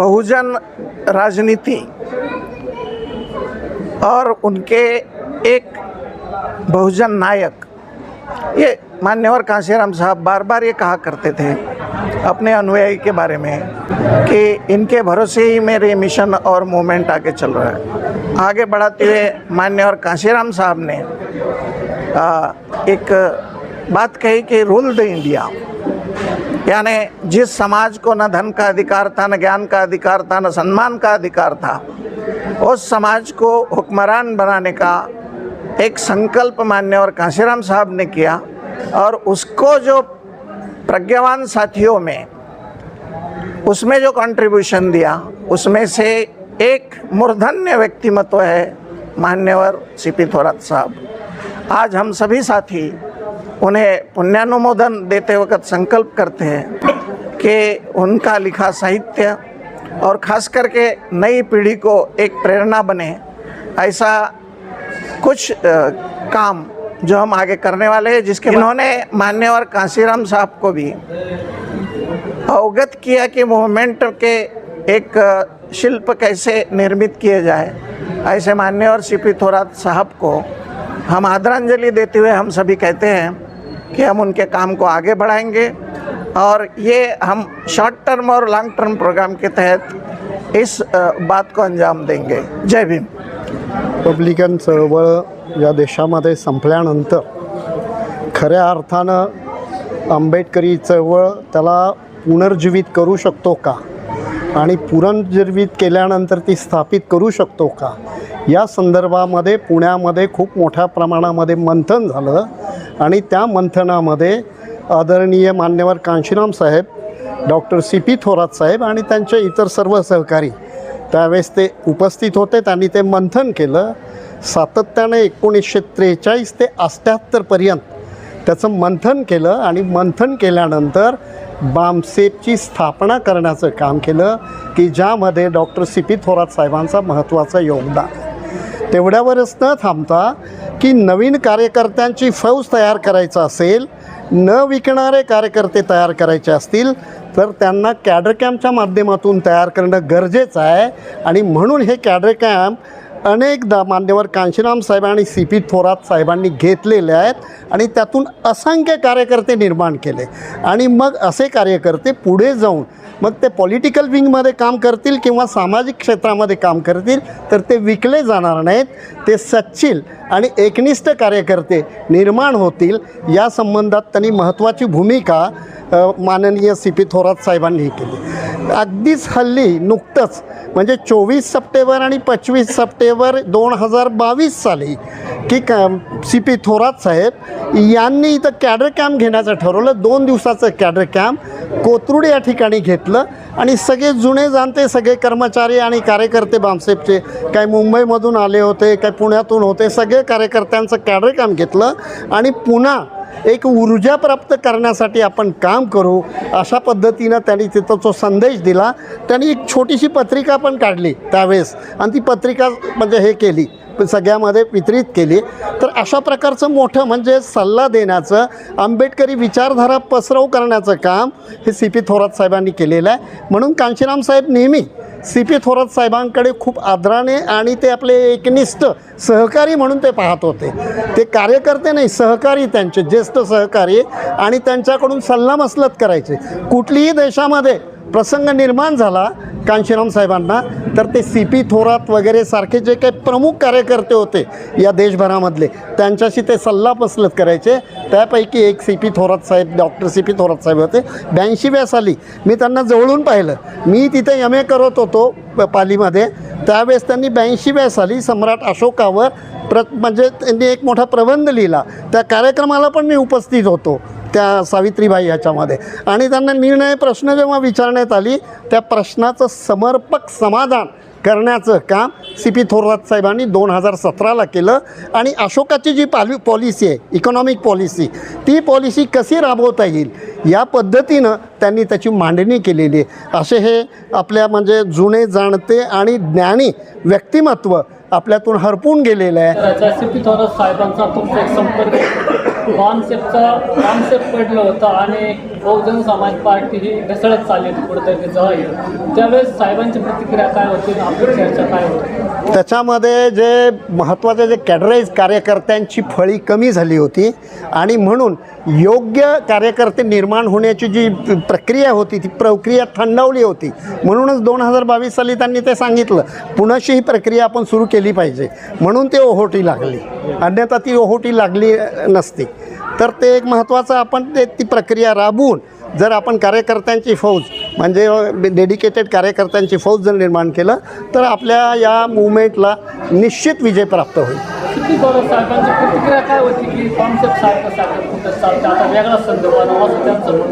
बहुजन राजनीति और उनके एक बहुजन नायक। ये मान्यवर कांशीराम साहब बार बार ये कहा करते थे अपने अनुयायी के बारे में कि इनके भरोसे ही मेरे मिशन और मूवमेंट आगे चल रहा है। आगे बढ़ाते हुए मान्यवर कांशीराम साहब ने आ, एक बात कही कि रूल द इंडिया यानी जिस समाज को न धन का अधिकार था, न ज्ञान का अधिकार था, न सम्मान का अधिकार था, उस समाज को हुक्मरान बनाने का एक संकल्प मान्य और कांशीराम साहब ने किया और उसको जो प्रज्ञावान साथियों में, उसमें जो कंट्रीब्यूशन दिया, उसमें से एक मूर्धन्य व्यक्तिमत्व है मान्यवर सी पी थोरात साहब। आज हम सभी साथी उन्हें पुण्यानुमोदन देते वक्त संकल्प करते हैं कि उनका लिखा साहित्य और खास करके नई पीढ़ी को एक प्रेरणा बने। ऐसा कुछ काम जो हम आगे करने वाले हैं, जिसके इन्होंने मान्यवर कांसीराम साहब को भी अवगत किया कि मूवमेंट के एक शिल्प कैसे निर्मित किए जाए। ऐसे मान्यवर सीपी थोरात साहब को हम आदरांजलि देते हुए हम सभी कहते हैं कि हम उनके काम को आगे बढ़ाएंगे। और ये हम शॉर्ट टर्म और लॉन्ग टर्म प्रोग्राम के तहत इस बात को अंजाम देंगे। जय भीम। रिपब्लिकन चळवळ या देशामध्ये संपल्यानंतर खऱ्या अर्थानं आंबेडकरी चळवळ त्याला पुनर्जीवित करू शकतो का? आणि पुनर्जीवित केल्यानंतर ती स्थापित करू शकतो का? या संदर्भामध्ये पुण्यामध्ये खूप मोठ्या प्रमाणामध्ये मंथन झालं आणि त्या मंथनामध्ये आदरणीय मान्यवर Kanshiram Saheb doctor C P Thorat Saheb आणि त्यांचे इतर सर्व सहकारी त्यावेळेस ते उपस्थित होते. त्यांनी ते मंथन केलं. सातत्याने एकोणीसशे त्रेचाळीस ते अष्ट्याहत्तरपर्यंत त्याचं मंथन केलं आणि मंथन केल्यानंतर बामसेपची स्थापना करण्याचं काम केलं की ज्यामध्ये डॉक्टर सी पी थोरात साहेबांचा महत्त्वाचं योगदान तेवढ्यावरच न थांबता की नवीन कार्यकर्त्यांची फौज तयार करायचं असेल न विकणारे कार्यकर्ते तयार करायचे असतील तर त्यांना कॅडर कॅम्पच्या माध्यमातून तयार करणं गरजेचं आहे. आणि म्हणून हे कॅडर कॅम्प अनेकदा मान्यवर कांशीराम साहेब आणि सी पी थोरात साहेबांनी घेतलेले आहेत आणि त्यातून असंख्य कार्यकर्ते निर्माण केले. आणि मग असे कार्यकर्ते पुढे जाऊन मग ते पॉलिटिकल विंगमध्ये काम करतील किंवा सामाजिक क्षेत्रामध्ये काम करतील तर ते विकले जाणार नाहीत ते सच्चिल आणि एकनिष्ठ कार्यकर्ते निर्माण होतील. या संबंधात त्यांनी महत्त्वाची भूमिका माननीय सी पी थोरात साहेबांनी केली. अगदीच हल्ली नुकतंच म्हणजे चोवीस सप्टेंबर आणि पंचवीस सप्टेंबर दोन हजार बावीस साली की क सी पी थोरात साहेब यांनी इथं कॅडर कॅम्प घेण्याचं ठरवलं. दोन दिवसाचं कॅडर कॅम्प कोथरूड या ठिकाणी घेतलं. आणि सगळे जुने जाणते सगळे कर्मचारी आणि कार्यकर्ते बामसेपचे काही मुंबईमधून आले होते काही पुण्यातून होते सगळे कार्यकर्त्यांचं कॅडर कॅम्प घेतलं. आणि पुन्हा एक ऊर्जा प्राप्त करण्यासाठी आपण काम करू अशा पद्धतीनं त्यांनी तिथं जो संदेश दिला. त्यांनी एक छोटीशी पत्रिका पण काढली त्यावेळेस. आणि ती पत्रिका म्हणजे हे केली. सगळ्यामध्ये वितरित केली. तर अशा प्रकारचं मोठं म्हणजे सल्ला देण्याचं आंबेडकरी विचारधारा पसरव करण्याचं काम हे सी पी थोरात साहेबांनी केलेलं आहे. म्हणून कांशीराम साहेब नेहमी सी पी थोरात साहेबांकडे खूप आदराने आणि ते आपले एकनिष्ठ सहकारी म्हणून ते पाहत होते. ते कार्यकर्ते नाही सहकारी त्यांचे ज्येष्ठ सहकारी आणि त्यांच्याकडून सल्लामसलत करायचे. कुठलीही देशामध्ये प्रसंग निर्माण झाला कांशीराम साहेबांना. तर ते सी पी थोरात वगैरे सारखे जे काही प्रमुख कार्यकर्ते होते या देशभरामधले त्यांच्याशी ते सल्ला पसलत करायचे. त्यापैकी एक सी पी थोरात साहेब डॉक्टर सी पी थोरात साहेब होते. ब्याऐंशीव्या साली मी त्यांना जवळून पाहिलं. मी तिथे एम ए करत होतो प- पालीमध्ये. त्यावेळेस त्यांनी ब्याऐंशीव्या साली सम्राट अशोकावर प्र म्हणजे त्यांनी एक मोठा प्रबंध लिहिला. त्या कार्यक्रमाला पण मी उपस्थित होतो. त्या सावित्रीबाई ह्याच्यामध्ये आणि त्यांना निर्णय प्रश्न जेव्हा विचारण्यात आली त्या प्रश्नाचं समर्पक समाधान करण्याचं काम सी पी थोरात साहेबांनी दोन हजार सतराला केलं. आणि अशोकाची जी पाली पॉलिसी आहे इकॉनॉमिक पॉलिसी ती पॉलिसी कशी राबवता येईल? या पद्धतीनं त्यांनी त्याची मांडणी केलेली आहे. असे हे आपल्या म्हणजे जुने जाणते आणि ज्ञानी व्यक्तिमत्व आपल्यातून हरपून गेलेलं आहे. कॉन्सेप्टचं कॉन्सेप्ट पडलं होतं आणि बहुजन समाज पार्टी ही ढसळत चालली होती कुठेतरी जवळ त्यावेळेस साहेबांची प्रतिक्रिया काय होती आपली चर्चा काय होती? त्याच्यामध्ये जे महत्त्वाचे जे कॅडराईज कार्यकर्त्यांची फळी कमी झाली होती आणि म्हणून योग्य कार्यकर्ते निर्माण होण्याची जी प्रक्रिया होती ती प्रक्रिया थंडावली होती. म्हणूनच दोन हजार बावीस साली त्यांनी ते सांगितलं पुनशी ही प्रक्रिया आपण सुरू केली पाहिजे. म्हणून ते ओहोटी लागली. अन्यथा ती ओहोटी लागली नसती. तर ते एक महत्त्वाचं आपण ते ती प्रक्रिया राबवून जर आपण कार्यकर्त्यांची फौज म्हणजे डेडिकेटेड कार्यकर्त्यांची फौज जर निर्माण केलं तर आपल्या या मुवमेंटला निश्चित विजय प्राप्त होईल.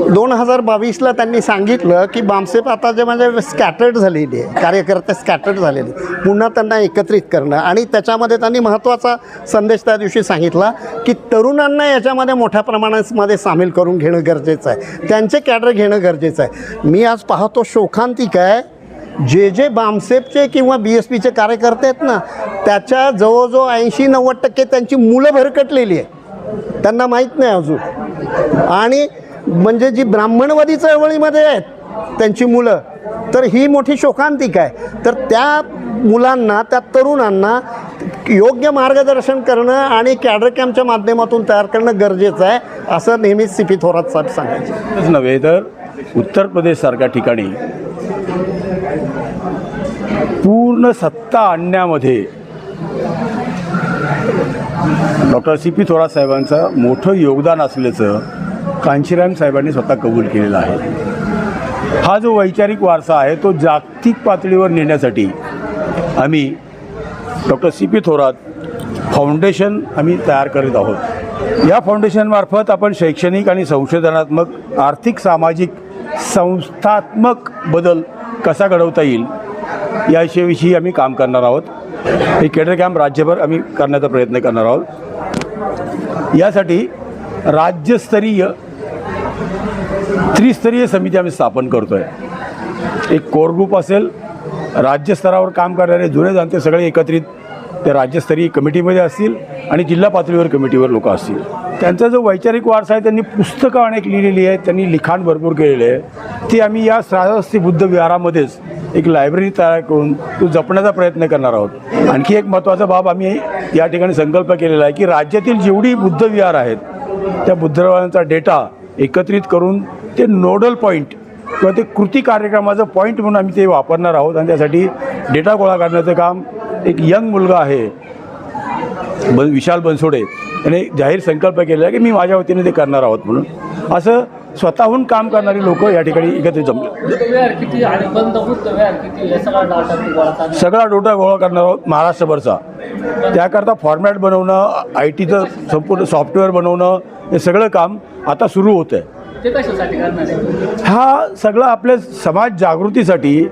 दोन हजार बावीसला त्यांनी सांगितलं की बामसेप आता जे म्हणजे स्कॅटर्ड झालेली आहे कार्यकर्ते स्कॅटर्ड झालेले पुन्हा त्यांना एकत्रित करणं आणि त्याच्यामध्ये त्यांनी महत्त्वाचा संदेश त्या दिवशी सांगितला की तरुणांना याच्यामध्ये मोठ्या प्रमाणामध्ये सामील करून घेणं गरजेचं आहे. त्यांचे कॅडर घेणं गरजेचं आहे. मी आज पाहतो शोकांतिक आहे. जे जे बामसेपचे किंवा बी एस पीचे कार्यकर्ते आहेत ना त्याच्या जवळजवळ ऐंशी नव्वद टक्के त्यांची मुलं भरकटलेली आहे त्यांना माहीत नाही अजून. आणि म्हणजे जी ब्राह्मणवादी चळवळीमध्ये आहेत त्यांची मुलं तर ही मोठी शोकांतिक आहे. तर त्या मुलांना त्या तरुणांना योग्य मार्गदर्शन करणं आणि कॅडर कॅम्पच्या माध्यमातून तयार करणं गरजेचं आहे असं नेहमीच सी पी थोरात साहेब सांगायचे नव्हे तर उत्तर प्रदेशसारख्या ठिकाणी पूर्ण सत्ता आणण्यामध्ये डॉक्टर सी पी थोरात साहेबांचं मोठं योगदान असल्याचं कांशीराम साहेबांनी स्वतः कबूल केलेलं आहे. हा जो वैचारिक वारसा आहे तो जागतिक पातळीवर नेण्यासाठी आम्ही doctor C P Thorat foundation आम्ही तयार करीत आहोत. या फाउंडेशनमार्फत आपण शैक्षणिक आणि संशोधनात्मक आर्थिक सामाजिक संस्थात्मक बदल कसा घडवता येईल याविषयीविषयी आम्ही काम करणार आहोत. हे केडर कॅम्प राज्यभर आम्ही करण्याचा प्रयत्न करणार आहोत. यासाठी राज्यस्तरीय त्रिस्तरीय समिती आम्ही स्थापन करतो आहे एक कोर ग्रुप असेल राज्यस्तरावर काम करणारे जुने जाणते सगळे एकत्रित त्या राज्यस्तरीय कमिटीमध्ये असतील आणि जिल्हा पातळीवर कमिटीवर लोक असतील. त्यांचा जो वैचारिक वारसा आहे त्यांनी पुस्तकं अनेक लिहिलेली आहेत त्यांनी लिखाण भरपूर केलेलं आहे ती आम्ही या श्रावस्ती बुद्ध विहारामध्येच एक लायब्ररी तयार करून तो जपण्याचा प्रयत्न करणार आहोत. आणखी एक महत्त्वाचा बाब आम्ही या ठिकाणी संकल्प केलेला आहे की राज्यातील जेवढी बुद्ध विहार आहेत त्या बुद्धवारांचा डेटा एकत्रित करून ते नोडल पॉईंट किंवा ते कृती कार्यक्रमाचं पॉईंट म्हणून आम्ही ते वापरणार आहोत आणि त्यासाठी डेटा गोळा करण्याचं काम एक यंग मुलगा आहे. बन विशाल बनसोडे. याने जाहीर संकल्प केलेला आहे की मी माझ्या वतीने ते करणार आहोत म्हणून. असं स्वतःहून काम करणारी लोक या ठिकाणी एकत्रित जमले. हे सगळा डाटा गोळा करणार आहोत महाराष्ट्रभरचा. त्याकरता फॉर्मॅट बनवणं आय टीचं संपूर्ण सॉफ्टवेअर बनवणं हे सगळं काम आता सुरू होतं आहे? हा सगळं आपल्या समाज जागृतीसाठी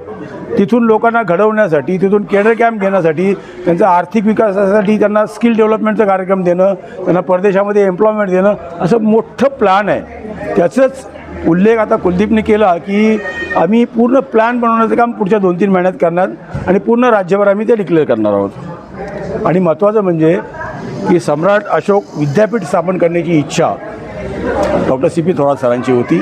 तिथून लोकांना घडवण्यासाठी तिथून केडर कॅम्प घेण्यासाठी त्यांचा आर्थिक विकासासाठी त्यांना स्किल डेव्हलपमेंटचा कार्यक्रम देणं त्यांना परदेशामध्ये एम्प्लॉयमेंट देणं असं मोठं प्लॅन आहे. त्याचंच उल्लेख आता कुलदीपने केला की आम्ही पूर्ण प्लॅन बनवण्याचं काम पुढच्या दोन तीन महिन्यात करणार आणि पूर्ण राज्यभर आम्ही ते डिक्लेअर करणार आहोत. आणि महत्त्वाचं म्हणजे की सम्राट अशोक विद्यापीठ स्थापन करण्याची इच्छा डॉक्टर सी पी थोरात सरांची होती.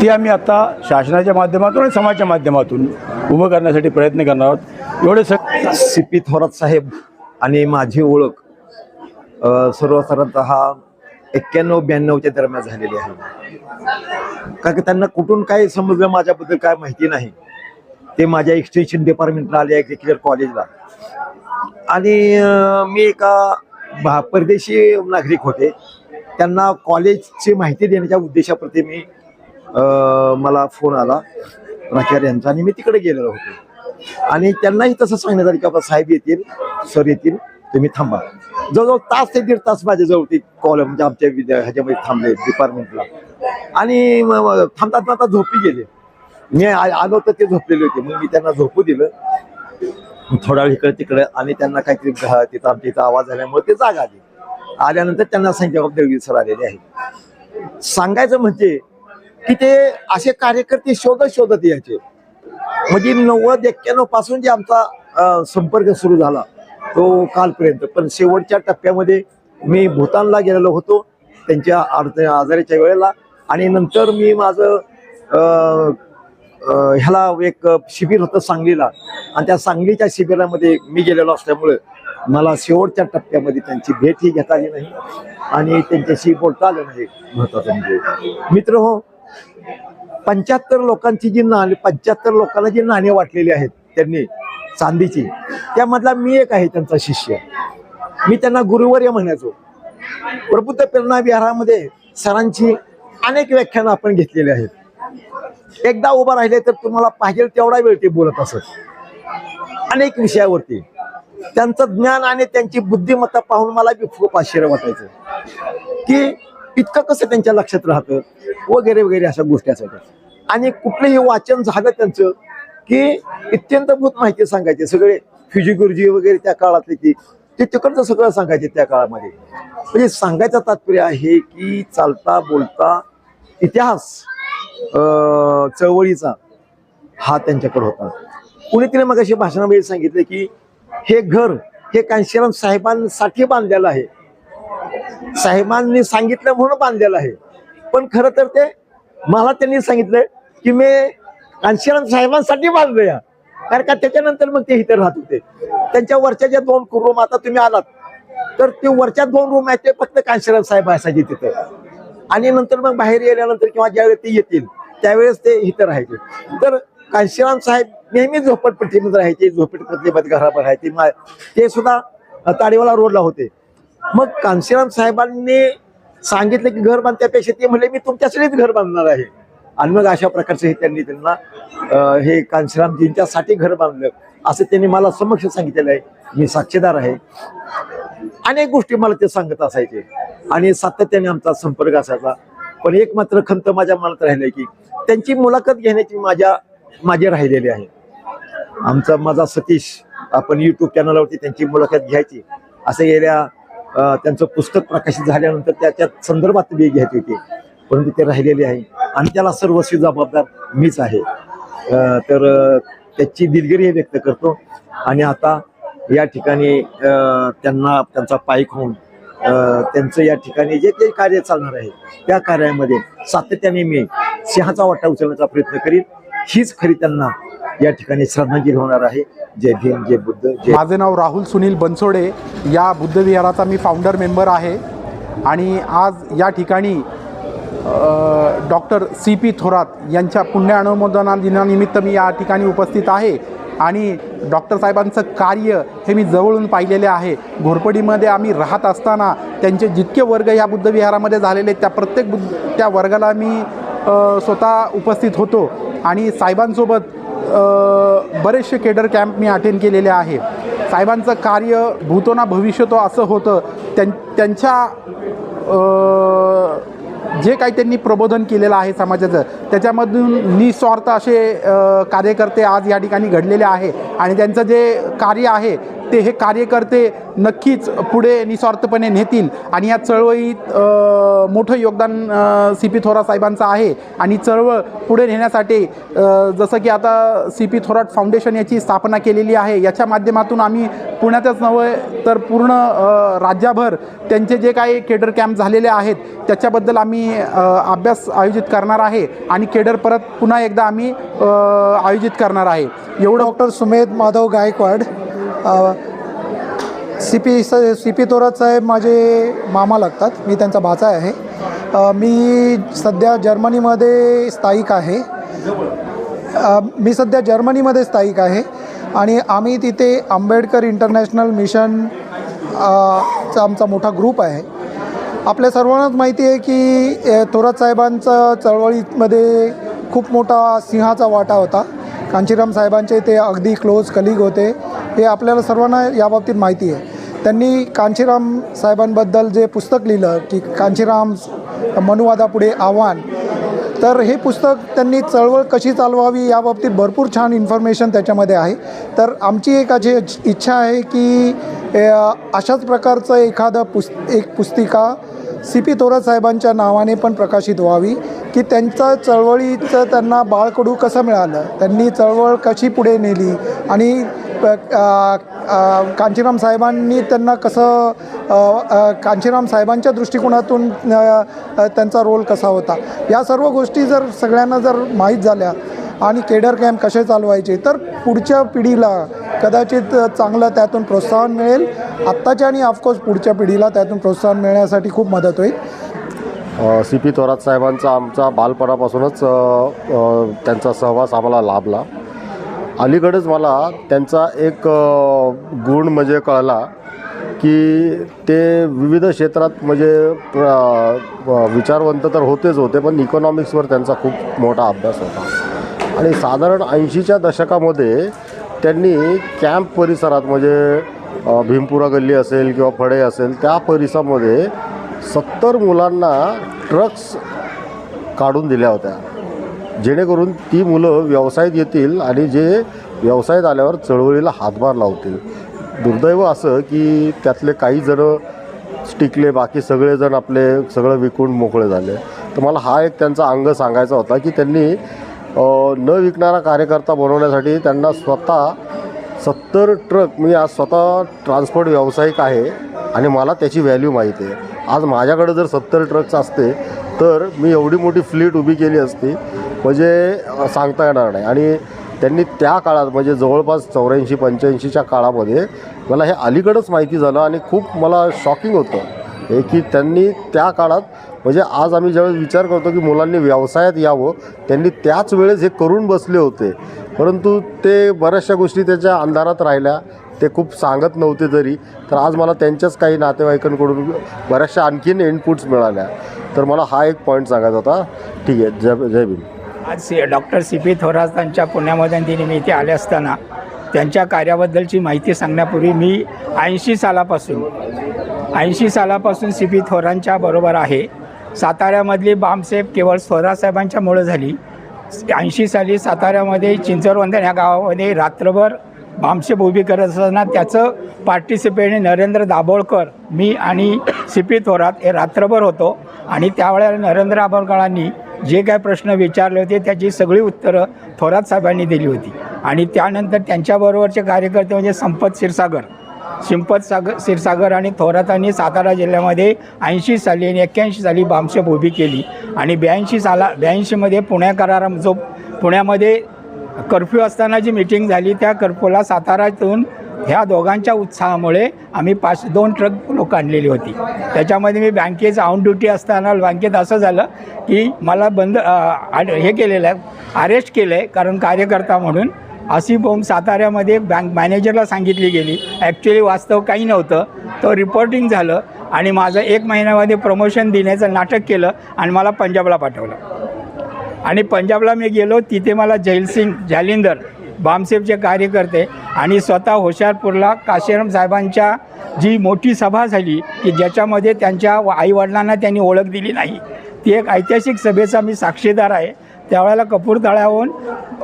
ती आम्ही आता शासनाच्या माध्यमातून आणि समाजाच्या माध्यमातून उभं करण्यासाठी प्रयत्न करणार आहोत. एवढे सग सी पी थोरात साहेब आणि माझी ओळख अ, सर्वसाधारणतः एक्क्याण्णव ब्याण्णवच्या दरम्यान झालेली आहे. कारण की त्यांना कुठून काय समजलं माझ्याबद्दल काय माहिती नाही. ते माझ्या एक्सटेन्शन डिपार्टमेंटला आले एक्झिक्युटिव्ह कॉलेजला आणि मी एका भा परदेशी नागरिक होते. त्यांना कॉलेजची माहिती देण्याच्या उद्देशाप्रती मी मला फोन आला. प्राचार्य यांचा. आणि मी तिकडे गेलेलो होतो. आणि त्यांनाही तसं सांगण्यात आलं की बाबा साहेब येतील सर येतील तुम्ही थांबा. जवळजवळ तास ते दीड तास माझ्याजवळ ते कॉल म्हणजे आमच्या विद्या ह्याच्यामध्ये थांबले डिपार्टमेंटला आणि थांबता थांबता झोपी गेले. मी आ- आलो तर ते झोपलेले होते. मग मी त्यांना झोपू दिलं. थोडा वेळ इकडे तिकडे आणि त्यांना काहीतरी तिथं आमच्या इथं आवाज आल्यामुळे ते जाग आली. आल्यानंतर त्यांना संख्या देवगी सर आलेले आहेत. सांगायचं म्हणजे की ते असे कार्यकर्ते शोधत शोधत यायचे. म्हणजे नव्वद एक्क्याण्णवपासून जे आमचा संपर्क सुरू झाला तो कालपर्यंत. पण शेवटच्या टप्प्यामध्ये मी भूतानला गेलेलो होतो त्यांच्या अडच आजाराच्या वेळेला. आणि नंतर मी माझं ह्याला एक शिबिर होतं सांगलीला. आणि त्या सांगलीच्या शिबिरामध्ये मी गेलेलो असल्यामुळे मला शेवटच्या टप्प्यामध्ये त्यांची भेटही घेता आली नाही. आणि त्यांच्याशी बोलता आलं नाही महत्वाचं म्हणजे. मित्र हो पंच्याहत्तर लोकांची जी नाणी पंच्याहत्तर लोकांना जी नाणी वाटलेली आहेत त्यांनी चांदीची त्यामधला मी एक आहे त्यांचा शिष्य. मी त्यांना गुरुवर्य म्हणायचो. प्रबुद्ध प्रेरणा विहारामध्ये सरांची अनेक व्याख्यानं आपण घेतलेली आहेत. एकदा उभा राहिले तर तुम्हाला पाहिजे तेवढा वेळ ते बोलत असत. अनेक विषयावरती. त्यांचं ज्ञान आणि त्यांची बुद्धिमत्ता पाहून मला खूप आश्चर्य वाटायचं. की इतकं कसं त्यांच्या लक्षात राहतं? वगैरे वगैरे अशा गोष्टी असायच्या. आणि कुठलंही वाचन झालं त्यांचं की इत्यंतभूत माहिती सांगायचे. सगळे फिजी गुरुजी वगैरे त्या काळातले ती ते तिकडचं सगळं सांगायचे त्या काळामध्ये. म्हणजे सांगायचं तात्पर्य आहे की चालता बोलता इतिहास चळवळीचा हा त्यांच्याकडे होता. कुणीतरी मग अशी भाषणामध्ये सांगितलं की हे घर हे कांशीराम साहेबांसाठी बांधलेलं आहे. साहेबांनी सांगितलं म्हणून बांधलेलं आहे. पण खरं तर ते मला त्यांनी सांगितलं की मी कांशीराम साहेबांसाठी बांधलं या कारण का त्याच्यानंतर मग ते इथे राहत होते. त्यांच्या वरच्या ज्या दोन रूम आता तुम्ही आलात तर ते वरच्या दोन रूम आहेत ते फक्त कांशीराम साहेब असायचे तिथं. आणि नंतर मग बाहेर येल्यानंतर किंवा ज्यावेळेस ते येतील त्यावेळेस ते इथं राहायचे. तर कांशीराम साहेब नेहमी झोपटपट्टीमध्ये राहायचे झोपटपट्टीमध्ये घरावर राहायचे. ते सुद्धा ताडेवाला रोडला होते. मग कांशीराम साहेबांनी सांगितलं की घर बांधण्यापेक्षा ते म्हणले मी तुमच्यासाठीच घर बांधणार आहे. आणि मग अशा प्रकारचे हे त्यांनी त्यांना हे कांशीरामजींच्यासाठी घर बांधलं. असं त्यांनी मला समक्ष सांगितलेलं आहे. मी साक्षीदार आहे. अनेक गोष्टी मला ते सांगत असायचे. आणि सातत्याने आमचा संपर्क असायचा. पण एक मात्र खंत माझ्या मनात राहिले की त्यांची मुलाखत घेण्याची माझ्या माझी राहिलेली आहे. आमचा माझा सतीश आपण युट्यूब चॅनलवरती त्यांची मुलाखत घ्यायची. असं गेल्या त्यांचं पुस्तक प्रकाशित झाल्यानंतर त्याच्या संदर्भात मी घेत होते. परंतु ते राहिलेले आहे. आणि त्याला सर्वस्वी जबाबदार मीच आहे. तर त्याची दिलगिरी व्यक्त करतो. आणि आता या ठिकाणी त्यांना त्यांचा पायक होऊन त्यांचं या ठिकाणी जे काही कार्य चालणार आहे त्या कार्यामध्ये सातत्याने मी सिंहाचा वाटा उचलण्याचा प्रयत्न करीन. हीच खरी त्यांना या ठिकाणी श्रद्धांजली होणार आहे. जय भीम जय बुद्ध जय माझे नाव राहुल सुनील बनसोडे. या बुद्धविहाराचा मी फाउंडर मेंबर आहे. आणि आज या ठिकाणी डॉक्टर सी पी थोरात यांच्या पुण्य अनुमोदना दिनानिमित्त मी या ठिकाणी उपस्थित आहे. आणि डॉक्टर साहेबांचं कार्य हे मी जवळून पाहिलेले आहे. घोरपडीमध्ये आम्ही राहत असताना त्यांचे जितके वर्ग ह्या बुद्धविहारामध्ये झालेले त्या प्रत्येक बुद्ध त्या वर्गाला मी स्वतः उपस्थित होतो. आणि साहेबांसोबत बरेचसे केडर कॅम्प मी अटेंड केलेले आहे. साहेबांचं कार्य भूतोना भविष्य भविष्यतो असं होतं. त्यां त्यांच्या जे काही त्यांनी प्रबोधन केलेलं आहे समाजाचं त्याच्यामधून निस्वार्थ असे कार्यकर्ते आज या ठिकाणी घडलेले आहे. आणि त्यांचं जे कार्य आहे ते हे कार्यकर्ते नक्कीच पुढे निस्वार्थपणे नेतील. आणि या चळवळीत मोठं योगदान सी पी थोरात साहेबांचं आहे. आणि चळवळ पुढे नेण्यासाठी जसं की आता सी पी थोरात फाउंडेशन याची स्थापना केलेली आहे. याच्या माध्यमातून आम्ही पुण्यातच नव्हे तर पूर्ण राज्याभर राज्यभर त्यांचे जे काही केडर कॅम्प झालेले आहेत त्याच्याबद्दल आम्ही अभ्यास आयोजित करणार आहे. आणि केडर परत पुन्हा एकदा आम्ही आयोजित करणार आहे. एवढं doctor Sumedh Madhav Gaikwad C P स सी पी तोरात साहेब माझे मामा लागतात. मी त्यांचा भाचा आहे. मी सध्या जर्मनीमध्ये स्थायिक आहे. मी सध्या जर्मनीमध्ये स्थायिक आहे. आणि आम्ही तिथे आंबेडकर इंटरनॅशनल मिशन चा आमचा मोठा ग्रुप आहे. आपल्या सर्वांनाच माहिती आहे की थोरात साहेबांचा चळवळीमध्ये खूप मोठा सिंहाचा वाटा होता. कांचीराम साहेबांचे ते अगदी क्लोज कलिग होते. हे आपल्याला सर्वांना याबाबतीत माहिती आहे. त्यांनी कांचीराम साहेबांबद्दल जे पुस्तक लिहिलं की कांचीराम मनुवादापुढे आव्हान तर हे पुस्तक त्यांनी चळवळ कशी चालवावी याबाबतीत भरपूर छान इन्फॉर्मेशन त्याच्यामध्ये आहे. तर आमची एक अशी इच्छा आहे की अशाच प्रकारचं एखादं पुस् एक पुस्तिका सी पी थोरात साहेबांच्या नावाने पण प्रकाशित व्हावी की त्यांचं चळवळीचं त्यांना बाळकडू कसं मिळालं त्यांनी चळवळ कशी पुढे नेली आणि कांचीराम साहेबांनी त्यांना कसं कांचीराम साहेबांच्या दृष्टिकोनातून त्यांचा रोल कसा होता? या सर्व गोष्टी जर सगळ्यांना जर माहीत झाल्या आणि केडर कॅम्प कसे चालवायचे तर पुढच्या पिढीला कदाचित चांगलं त्यातून प्रोत्साहन मिळेल. आत्ताच्या आणि ऑफकोर्स पुढच्या पिढीला त्यातून प्रोत्साहन मिळण्यासाठी खूप मदत होईल. सी पी थोरात साहेबांचा आमचा बालपणापासूनच त्यांचा सहवास आम्हाला लाभला. अलीकडेच मला त्यांचा एक गुण म्हणजे कळला की ते विविध क्षेत्रात म्हणजे विचारवंत तर होतेच होते पण इकॉनॉमिक्सवर त्यांचा खूप मोठा अभ्यास होता. आणि साधारण ऐंशीच्या दशकामध्ये त्यांनी कॅम्प परिसरात म्हणजे भीमपुरा गल्ली असेल किंवा फडे असेल त्या परिसरामध्ये सत्तर मुलांना ट्रक्स काढून दिल्या होत्या. जेणेकरून ती मुलं व्यवसायात येतील आणि जे व्यवसायात आल्यावर चळवळीला हातभार लावतील. दुर्दैव असं की त्यातले काही जणं टिकले बाकी सगळेजण आपले सगळं विकून मोकळे झाले. तर मला हा एक त्यांचा अंग सांगायचा होता की त्यांनी न विकणारा कार्यकर्ता बनवण्यासाठी त्यांना स्वतः सत्तर ट्रक मी आज स्वतः ट्रान्सपोर्ट व्यावसायिक आहे आणि मला त्याची व्हॅल्यू माहिती आहे. आज माझ्याकडे जर सत्तर ट्रक्स असते तर मी एवढी मोठी फ्लीट उभी केली असती म्हणजे सांगता येणार नाही. आणि त्यांनी त्या काळात म्हणजे जवळपास चौऱ्याऐंशी पंच्याऐंशीच्या काळामध्ये मला हे अलीकडंच माहिती झालं आणि खूप मला शॉकिंग होतं हे की त्यांनी त्या काळात म्हणजे आज आम्ही ज्यावेळेस विचार करतो की मुलांनी व्यवसायात यावं त्यांनी त्याच वेळेस हे करून बसले होते. परंतु ते बऱ्याचशा गोष्टी त्याच्या अंधारात राहिल्या ते खूप सांगत नव्हते तरी. तर आज मला त्यांच्याच काही नातेवाईकांकडून बऱ्याचशा आणखीन इनपुट्स मिळाल्या. तर मला हा एक पॉईंट सांगायचा होता. ठीक आहे. जय जय भीम. आज सी डॉक्टर सी पी थोरातांच्या पुण्यामध्ये तिने इथे आले असताना त्यांच्या कार्याबद्दलची माहिती सांगण्यापूर्वी मी ऐंशी सालापासून ऐंशी सालापासून सी पी थोरांच्या बरोबर आहे. साताऱ्यामधली बामसेफ केवळ स्वरासाहेबांच्यामुळे झाली. ऐंशी साली साताऱ्यामध्ये चिंचरवंदन या गावामध्ये रात्रभर बामसेफ उभी करत असताना त्याचं पार्टिसिपेट नरेंद्र दाभोळकर मी आणि सी पी थोरात हे रात्रभर होतो. आणि त्यावेळेला नरेंद्र दाभोळकरांनी जे काय प्रश्न विचारले होते त्याची सगळी उत्तरं थोरात साहेबांनी दिली होती. आणि त्यानंतर त्यांच्याबरोबरचे कार्यकर्ते म्हणजे संपत क्षीरसागर. शिंपत सागर क्षीरसागर आणि थोरातांनी सातारा जिल्ह्यामध्ये ऐंशी साली आणि एक्क्याऐंशी साली बामशेप उभी केली. आणि ब्याऐंशी साला ब्याऐंशीमध्ये पुण्या करारा जो पुण्यामध्ये कर्फ्यू असताना जी मिटिंग झाली त्या कर्फ्यूला सातारातून ह्या दोघांच्या उत्साहामुळे आम्ही पाच दोन ट्रक लोक आणलेली होती. त्याच्यामध्ये मी बँकेचं ऑन ड्युटी असताना बँकेत असं झालं की मला बंद हे केलेलं आहे अरेस्ट केलं आहे कारण कार्यकर्ता म्हणून. अशी बोंब साताऱ्यामध्ये बँक मॅनेजरला सांगितली गेली. ॲक्च्युली वास्तव काही नव्हतं. तो रिपोर्टिंग झालं आणि माझं एक महिन्यामध्ये प्रमोशन देण्याचं नाटक केलं आणि मला पंजाबला पाठवलं. आणि पंजाबला मी गेलो तिथे मला जैलसिंग जालिंदर बामसेफचे कार्यकर्ते आणि स्वतः होशियारपूरला काशीराम साहेबांच्या जी मोठी सभा झाली की ज्याच्यामध्ये त्यांच्या आईवडिलांना त्यांनी ओळख दिली नाही. ती एक ऐतिहासिक सभेचा मी साक्षीदार आहे. त्यावेळेला कपूरतळ्याहून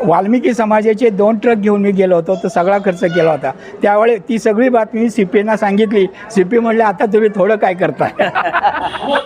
वाल्मिकी समाजाचे दोन ट्रक घेऊन मी गेलो होतो. तो सगळा खर्च केला होता. त्यावेळी ती सगळी बातमी सी पीना सांगितली. सी पी म्हणले आता तुम्ही थोडं काय करताय?